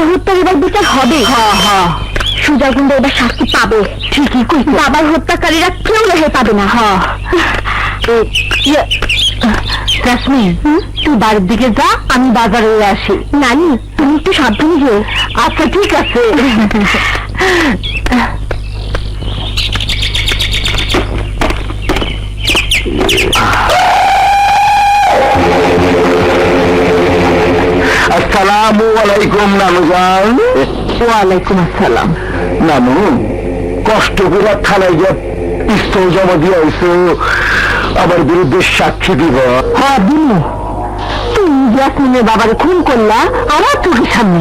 বাবার হত্যার এবার বিচার হবে। হ্যাঁ হ্যাঁ সুজা গুন্ডা এবার শাস্তি পাবে। ঠিকই কই বাবার হত্যাকারীরা কেউ রেহে পাবে না। হ্যাঁ রাসমি তুই বাড়ির দিকে যা আমি বাজারে আসি। নানি তুমি একটু সাবধানে যেও আচ্ছা ঠিক আছে। আসসালামু আলাইকুম নানুজান ওয়ালাইকুম আসসালাম। নানু কষ্ট করে থানায় গিয়ে পিস্তল জমা দিয়ে আইসো আমার বিরুদ্ধে সাক্ষী দিব। হ্যাঁ দিনু তুমি ইয়াসমিনের বাবারে খুন করলা আমার চোখের সামনে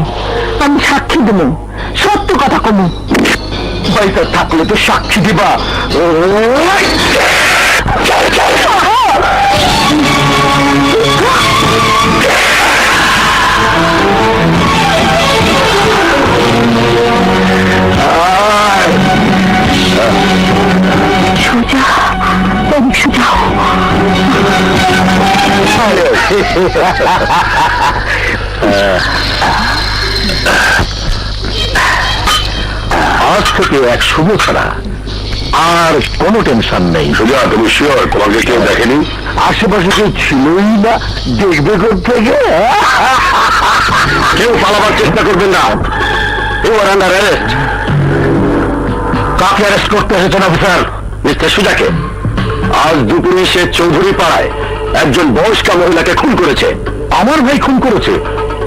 আমি সাক্ষী দেব। সত্য কথা কমু। পয়সা থাকলে তো সাক্ষী দিবা। আজ থেকে এক শুভ ছাড়া আর কোনো টেনশন নেই। সুজা তুমি শিওর তোমাকে কেউ দেখেনি? আশেপাশে কেউ ছিলই না দেখবে থেকে? কেউ পালাবার চেষ্টা করবেন না। ইউ আর আন্ডার অ্যারেস্ট কাকে অ্যারেস্ট করতে এসেছেন অফিসার মিস্টার সুজাকে। আজ দুপুরে সে চৌধুরী পাড়ায় একজন বয়স্কা মহিলাকে খুন করেছে। আমার ভাই খুন করেছে।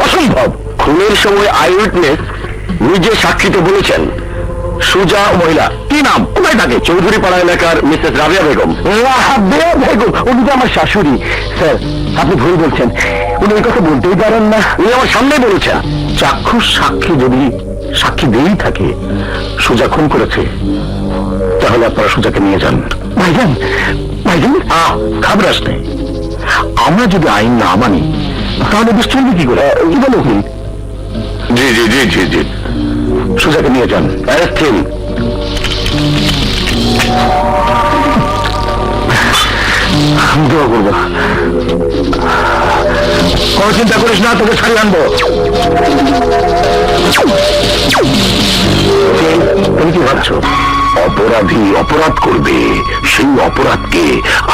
অসম্ভব। খুনের সময় আই উইটনেস নিজে সাক্ষীতে বলেছেন, সুজা মহিলা, কি নাম? কোথায় থাকে? চৌধুরী পাড়া এলাকার মিসেস রাবিয়া বেগম। রাহাবে বেগম? উনি তো আমার শাশুড়ি। স্যার, আপনি ভুল বলছেন। উনি এই কথা বলতেই পারেন না। উনি আমার সামনে বলেছেন। চাক্ষুষ সাক্ষী যদি সাক্ষী দিয়েই থাকে, সুজা খুন করেছে, তাহলে আপনারা সুজাকে নিয়ে যান। ভাইজান ভাইজান, আহ খাবরাস নেই আমরা যদি আইন না মানি, তাহলে বেশ চলবে কি করে? কি বলো উকিল জি জি জি জি জি। সুজাকে নিয়ে যান অ্যারেস্ট চিন্তা করিস না, তোকে ছাড়িয়ে আনব। তুমি কি ভাবছ? অপরাধী অপরাধ করবে। সেই অপরাধকে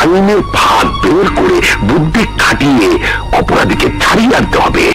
আইনের ফাঁক বের করে বুদ্ধি খাটিয়ে অপরাধীকে ছাড়িয়ে আনতে হবে।